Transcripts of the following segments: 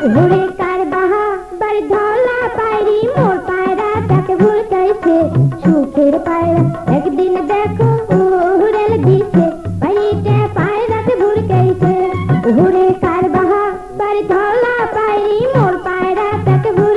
ঘুরে কার বাহা বার ধলা পায়রি, মোর পায়রা তাকে ভুল কইছে সুখের পায়রা একদিন দেখো উড়েল গিছে। পাইতে পায়রাতে ভুল কইছে ঘুরে কার বাহা বার ধলা পায়রি, মোর পায়রা তাকে ভুল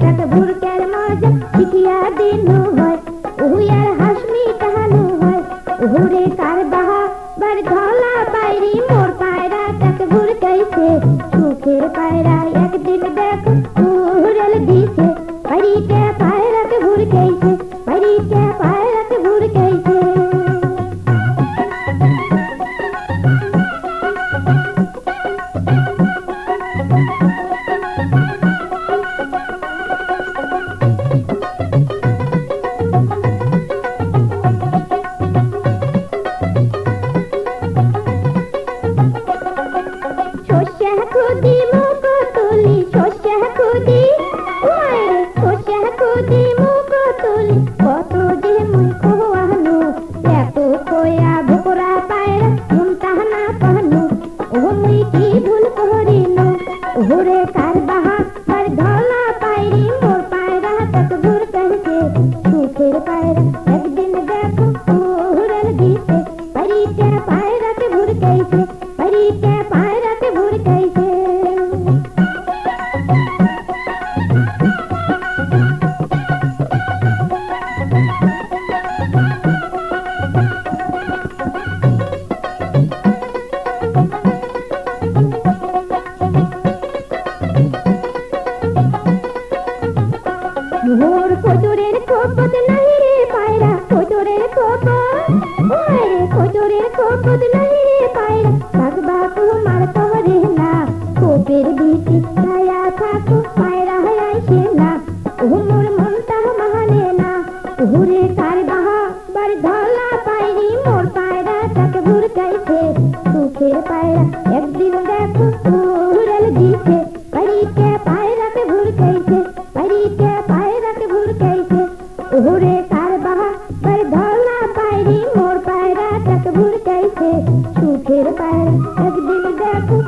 কাটবুরকের মাজা পিঠিয়া দিনু হয়। উহুয়ার হাসমি কাহানু হয়। উহুরে কার Thank you. पायरा एक दिन देखो उड़ल गीते, परी के पायरा के भूर कैसे परी के पायरा के भूर कैसे उड़े तार बहा, पर धौला पायरी मोर पायरा तक भूर कैसे छूखेर पायरा एक दिन देखो